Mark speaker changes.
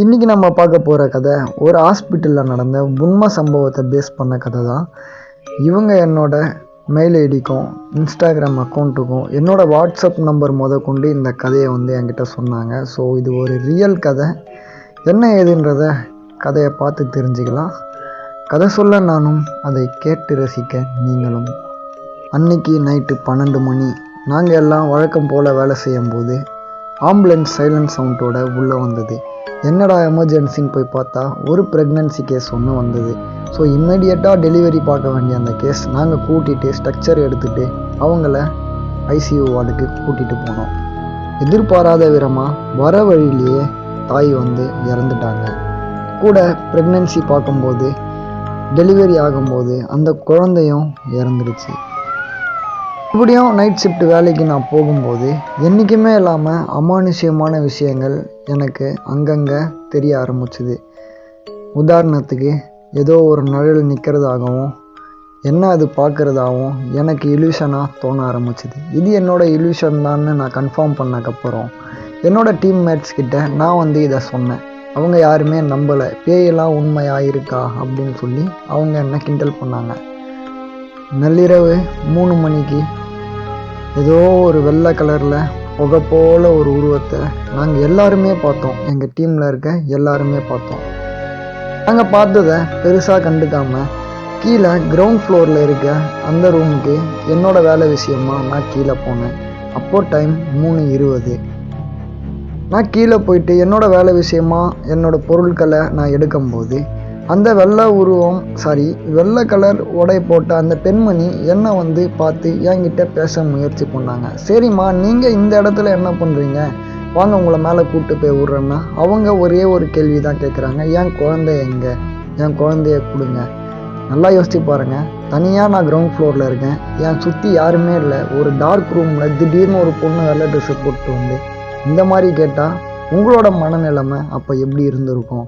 Speaker 1: இன்றைக்கி நம்ம பார்க்க போகிற கதை ஒரு ஹாஸ்பிட்டலில் நடந்த உண்மை சம்பவத்தை பேஸ் பண்ண கதை தான். இவங்க என்னோட மெயில் ஐடிக்கும் இன்ஸ்டாகிராம் அக்கௌண்ட்டுக்கும் என்னோடய வாட்ஸ்அப் நம்பர் முத கொண்டு இந்த கதையை வந்து என்கிட்ட சொன்னாங்க. ஸோ இது ஒரு ரியல் கதை. என்ன ஏதுன்றத கதையை பார்த்து தெரிஞ்சுக்கலாம். கதை சொல்ல நானும் அதை கேட்டு ரசிக்க நீங்களும். அன்னைக்கு நைட்டு பன்னெண்டு மணி. நாங்கள் எல்லாம் வழக்கம் போல் வேலை செய்யும்போது ஆம்புலன்ஸ் சைலண்ட் சவுண்டோட உள்ளே வந்தது. என்னடா எமர்ஜென்சின்னு போய் பார்த்தா ஒரு ப்ரெக்னன்சி கேஸ் ஒன்று வந்தது. ஸோ இம்மிடியட்டாக டெலிவரி பார்க்க வேண்டிய அந்த கேஸ் நாங்கள் கூட்டிகிட்டு ஸ்ட்ரக்சர் எடுத்துகிட்டு அவங்கள ஐசியூ வார்டுக்கு கூட்டிகிட்டு போனோம். எதிர்பாராத விதமாக வர வழியிலேயே தாய் வந்து இறந்துட்டாங்க. கூட ப்ரெக்னன்சி பார்க்கும்போது டெலிவரி ஆகும்போது அந்த குழந்தையும் இறந்துடுச்சு மறுபடியும் நைட் ஷிஃப்ட் வேலைக்கு நான் போகும்போது என்றைக்குமே இல்லாமல் அமானுஷ்யமான விஷயங்கள் எனக்கு அங்கங்கே தெரிய ஆரம்பிச்சுது. உதாரணத்துக்கு ஏதோ ஒரு நிழல் நிற்கிறதாகவும் என்ன அது பார்க்குறதாகவும் எனக்கு இல்யூஷனாக தோண ஆரம்பிச்சுது. இது என்னோடய இல்யூஷன் தான்னு நான் கன்ஃபார்ம் பண்ணக்கப்புறம் என்னோட டீம்மேட்ஸ் கிட்ட நான் வந்து இதை சொன்னேன். அவங்க யாருமே நம்பலை. பேயெல்லாம் உண்மையாக இருக்கா அப்படின்னு சொல்லி அவங்க என்ன கிண்டல் பண்ணாங்க. நள்ளிரவு மூணு மணிக்கு ஏதோ ஒரு வெள்ளை கலரில் புகை போல ஒரு உருவத்தை நாங்கள் எல்லாருமே பார்த்தோம். எங்கள் டீமில் இருக்க எல்லாருமே பார்த்தோம். நாங்கள் பார்த்ததை பெருசாக கண்டுக்காம கீழே கிரவுண்ட் ஃப்ளோரில் இருக்க அந்த ரூமுக்கு என்னோடய வேலை விஷயமா நான் கீழே போனேன். அப்போது டைம் மூணு இருபது. நான் கீழே போயிட்டு என்னோடய வேலை விஷயமா என்னோட பொருட்களை நான் எடுக்கும்போது அந்த வெள்ளை உருவம் சாரி வெள்ளை கலர் உடை போட்ட அந்த பெண்மணி என்னை வந்து பார்த்து என்கிட்ட பேச முயற்சி பண்ணாங்க. சரிம்மா நீங்கள் இந்த இடத்துல என்ன பண்ணுறீங்க வாங்க உங்களை மேலே கூப்பிட்டு போய் விட்றேன்னா அவங்க ஒரே ஒரு கேள்வி தான் கேட்குறாங்க என் குழந்தை எங்கே? என் குழந்தைய கொடுங்க. நல்லா யோசிச்சு பாருங்கள் தனியாக நான் கிரவுண்ட் ஃப்ளோரில் இருக்கேன். என் சுற்றி யாருமே இல்லை. ஒரு டார்க் ரூமில் திடீர்னு ஒரு பொண்ணு வெள்ளை ட்ரெஸ்ஸு போட்டு வந்து இந்த மாதிரி கேட்டால் உங்களோட மனநிலைமை அப்போ எப்படி இருந்திருக்கும்?